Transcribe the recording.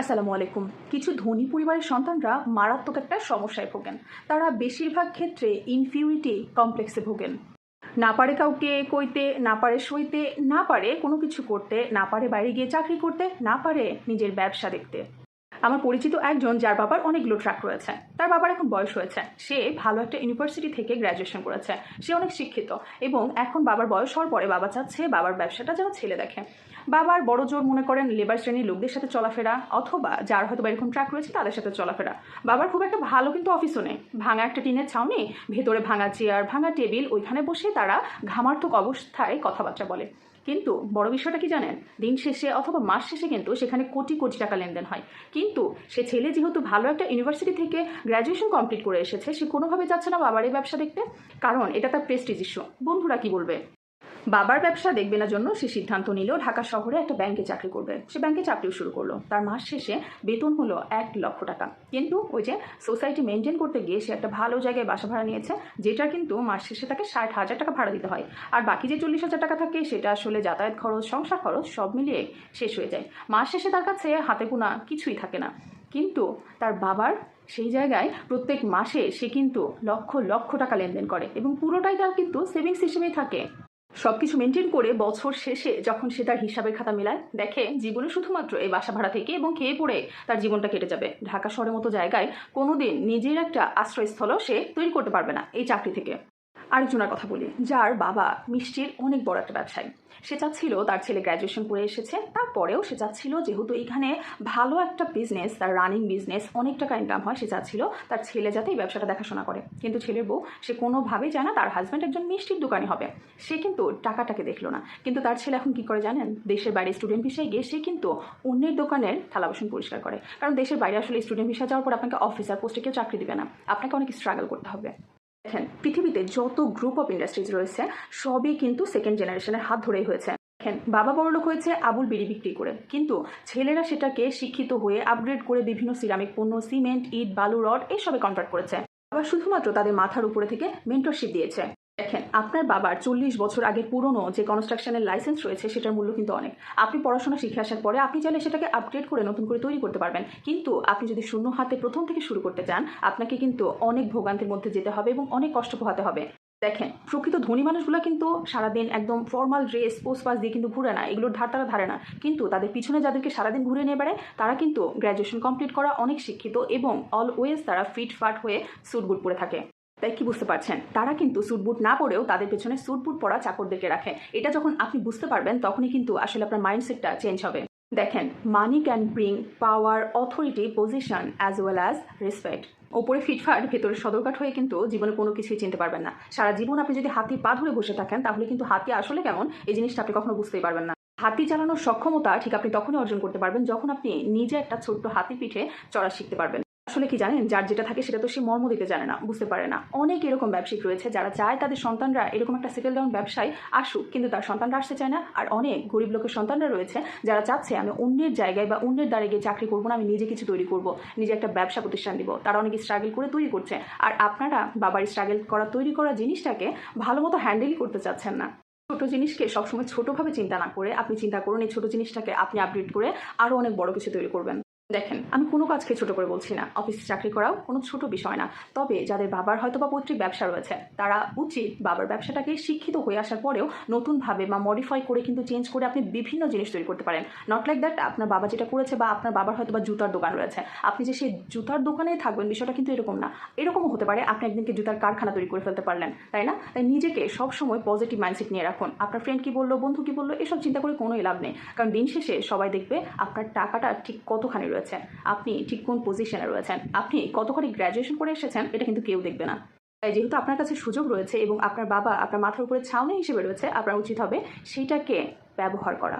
আসসালামু আলাইকুম। কিছু ধনী পরিবারের সন্তানরা মারাত্মক একটা সমস্যায় ভোগেন। তারা বেশিরভাগ ক্ষেত্রে ইনফিউরিটি কমপ্লেক্সে ভোগেন। না পারে কাউকে কইতে, না পারে সইতে, না পারে কোনো কিছু করতে, না পারে বাইরে গিয়ে চাকরি করতে, না পারে নিজের ব্যবসা দেখতে। আমার পরিচিত একজন যার বাবার অনেকগুলো ট্রাক রয়েছে। তার বাবার এখন বয়স হয়েছে। সে ভালো একটা ইউনিভার্সিটি থেকে গ্র্যাজুয়েশন করেছে। সে অনেক শিক্ষিত এবং এখন বাবার বয়স হওয়ার পরে বাবা চাচ্ছে বাবার ব্যবসাটা যেন ছেলে দেখে। বাবার বড় জোর মনে করেন লেবার শ্রেণির লোকদের সাথে চলাফেরা অথবা যার হয়তো বা এরকম ট্রাক রয়েছে তাদের সাথে চলাফেরা। বাবার খুব একটা ভালো কিন্তু অফিসও নেই। ভাঙা একটা টিনের ছাউনি, ভেতরে ভাঙা চেয়ার ভাঙা টেবিল ওইখানে বসে তারা ঘামার্থক অবস্থায় কথাবার্তা বলে। কিন্তু বড় বিষয়টা কি জানেন? দিন শেষে অথবা মাস শেষে কিন্তু সেখানে কোটি কোটি টাকা লেনদেন হয়। কিন্তু সে ছেলে যেহেতু ভালো একটা ইউনিভার্সিটি থেকে গ্র্যাজুয়েশন কমপ্লিট করে এসেছে, সে কোনোভাবে যাচ্ছে না বাবার এই ব্যবসা দেখতে। কারণ এটা তার প্রেস্টিজ ইস্যু বন্ধুরা কি বলবে? বাবার ব্যবসা দেখবে না জন্য সে সিদ্ধান্ত নিল, ঢাকা শহরে একটা ব্যাংকে চাকরি করবে। সে ব্যাংকে চাকরিও শুরু করল। তার মাস শেষে বেতন হলো এক লক্ষ টাকা। কিন্তু ওই যে সোসাইটি মেনটেন করতে গিয়ে সে একটা ভালো জায়গায় বাসা ভাড়া নিয়েছে যেটা কিন্তু মাস শেষে তাকে ষাট হাজার টাকা ভাড়া দিতে হয়। আর বাকি যে চল্লিশ হাজার টাকা থাকে, সেটা আসলে যাতায়াত খরচ, সংসার খরচ সব মিলিয়ে শেষ হয়ে যায়। মাস শেষে তার কাছে হাতে গোনা কিছুই থাকে না। কিন্তু তার বাবার সেই জায়গায় প্রত্যেক মাসে সে কিন্তু লক্ষ লক্ষ টাকা লেনদেন করে এবং পুরোটাই তার কিন্তু সেভিংস হিসেবেই থাকে। সবকিছু মেনটেন করে বছর শেষে যখন সে তার হিসাবের খাতা মেলায়, দেখে জীবনে শুধুমাত্র এই বাসা ভাড়া থেকে এবং খেয়ে পড়ে তার জীবনটা কেটে যাবে। ঢাকা শহরের মতো জায়গায় কোনোদিন নিজের একটা আশ্রয়স্থলও সে তৈরি করতে পারবে না এই চাকরি থেকে। আরেকজনের কথা বলি, যার বাবা মিষ্টির অনেক বড় একটা ব্যবসায়ী। সে চাচ্ছিল তার ছেলে গ্র্যাজুয়েশন করে এসেছে, তারপরেও সে চাচ্ছিল যেহেতু এখানে ভালো একটা বিজনেস তার রানিং বিজনেস অনেক টাকা ইনকাম হয়, সে চাচ্ছিল তার ছেলে যাতে এই ব্যবসাটা দেখাশোনা করে। কিন্তু ছেলের বউ, সে কোনোভাবেই জানে না তার হাজব্যান্ড একজন মিষ্টির দোকানে হবে। সে কিন্তু টাকাটাকে দেখল না। কিন্তু তার ছেলে এখন কি করে জানেন? দেশের বাইরে স্টুডেন্ট ভিসায় গিয়ে সে কিন্তু অন্যের দোকানের থালা বাসন পরিষ্কার করে। কারণ দেশের বাইরে আসলে স্টুডেন্ট ভিসা যাওয়ার পর আপনাকে অফিসার পোস্টে কেউ চাকরি দেবে না। আপনাকে অনেক স্ট্রাগল করতে হবে। দেখেন, পৃথিবীতে যত গ্রুপ অফ ইন্ডাস্ট্রিজ রয়েছে, সবই কিন্তু সেকেন্ড জেনারেশনের হাত ধরেই হয়েছে। দেখেন, বাবা বড়লোক হয়েছে, আবুল বিড়ি বিক্রি করে। কিন্তু ছেলেরা সেটাকে শিক্ষিত হয়ে আপগ্রেড করে বিভিন্ন সিরামিক পণ্য সিমেন্ট ইট, বালু, রড, এসবে কনভার্ট করেছে। আবার শুধুমাত্র তাদের মাথার উপরে থেকে মেন্টরশিপ দিয়েছে। দেখেন, আপনার বাবার চল্লিশ বছর আগে পুরনো যে কনস্ট্রাকশনের লাইসেন্স রয়েছে, সেটার মূল্য কিন্তু অনেক। আপনি পড়াশোনা শিখে আসার পরে আপনি চাইলে সেটাকে আপগ্রেড করে নতুন করে তৈরি করতে পারবেন। কিন্তু আপনি যদি শূন্য হাতে প্রথম থেকে শুরু করতে চান, আপনাকে কিন্তু অনেক ভোগান্তির মধ্যে যেতে হবে এবং অনেক কষ্ট পোহাতে হবে। দেখেন, প্রকৃত ধনী মানুষগুলো কিন্তু সারাদিন একদম ফর্মাল ড্রেস পোস্ট পাস দিয়ে কিন্তু ঘুরে না, এগুলোর ধার তারা ধারে না। কিন্তু তাদের পিছনে যাদেরকে সারাদিন ঘুরে নিয়ে বেড়ায়, তারা কিন্তু গ্র্যাজুয়েশন কমপ্লিট করা অনেক শিক্ষিত এবং অলওয়েজ তারা ফিট ফাট হয়ে স্যুট বুট পরে থাকে। তাই কি বুঝতে পারছেন? তারা কিন্তু স্যুট বুট না পরেও তাদের পেছনে স্যুট বুট পরা চাকরদেরকে রাখে। এটা যখন আপনি বুঝতে পারবেন, তখনই কিন্তু আসলে আপনার মাইন্ডসেটটা চেঞ্জ হবে। দেখেন money can bring power authority position as well as respect ওপরে ফিটফাট ভেতরে সদরকাট হয়ে কিন্তু জীবনে কোনো কিছুই চিনতে পারবেন না। সারা জীবন আপনি যদি হাতি পা ধরে বসে থাকেন, তাহলে কিন্তু হাতি আসলে কেমন? এই জিনিসটা আপনি কখনো বুঝতেই পারবেন না। হাতি চালানোর সক্ষমতা ঠিক আপনি তখনই অর্জন করতে পারবেন যখন আপনি নিজে একটা ছোট্ট হাতি পিঠে চড়া শিখতে পারবেন। আসলে কি জানেন? যার যেটা থাকে সেটা তো সে মর্ম দিতে জানে না, বুঝতে পারে না। অনেক এরকম ব্যবসায়িক রয়েছে যারা চায় তাদের সন্তানরা এরকম একটা সেটেল ডাউন ব্যবসায় আসুক, কিন্তু তার সন্তানরা আসতে চায় না। আর অনেক গরিব লোকের সন্তানরা রয়েছে যারা চাচ্ছে, আমি অন্যের জায়গায় বা অন্যের দ্বারে গিয়ে চাকরি করব না, আমি নিজে কিছু তৈরি করব, নিজে একটা ব্যবসা প্রতিষ্ঠান দিব। তারা অনেকে স্ট্রাগল করে তৈরি করছে। আর আপনারা বাবার স্ট্রাগল করা, তৈরি করা জিনিসটাকে ভালো মতো হ্যান্ডেলই করতে চাচ্ছেন না। ছোট জিনিসকে সবসময় ছোটোভাবে চিন্তা না করে আপনি চিন্তা করুন, এই ছোটো জিনিসটাকে আপনি আপডেট করে আরও অনেক বড় কিছু তৈরি করবেন। দেখেন, আমি কোনো কাজকে ছোট করে বলছি না। অফিসে চাকরি করাও কোনো ছোট বিষয় না। তবে যাদের বাবার হয়তো বা পৈতৃক ব্যবসা রয়েছে, তারা উচিত বাবার ব্যবসাটাকে শিক্ষিত হয়ে আসার পরেও নতুনভাবে বা মডিফাই করে কিন্তু চেঞ্জ করে আপনি বিভিন্ন জিনিস তৈরি করতে পারেন। নট লাইক দ্যাট আপনার বাবা যেটা করেছে বা আপনার বাবার হয়তো বা জুতার দোকান রয়েছে। আপনি যে সেই জুতার দোকানে থাকবেন বিষয়টা কিন্তু এরকম না। এরকমও হতে পারে আপনি একদিনকে জুতার কারখানা তৈরি করে ফেলতে পারলেন, তাই না? তাই নিজেকে সবসময় পজিটিভ মাইন্ডসেট নিয়ে রাখুন। আপনার ফ্রেন্ড কি বলল, বন্ধু কি বলল, এসব চিন্তা করে কোনোই লাভ নেই। কারণ দিন শেষে সবাই দেখবে আপনার টাকাটা ঠিক কতখানি রয়েছে। আপনি ঠিক কোন পজিশনে রয়েছেন? আপনি কতখানি গ্র্যাজুয়েশন করে এসেছেন, এটা কিন্তু কেউ দেখবে না। তাই যেহেতু আপনার কাছে সুযোগ রয়েছে এবং আপনার বাবা আপনার মাথার উপরে ছাউনি হিসেবে রয়েছে, আপনার উচিত হবে সেইটাকে ব্যবহার করা।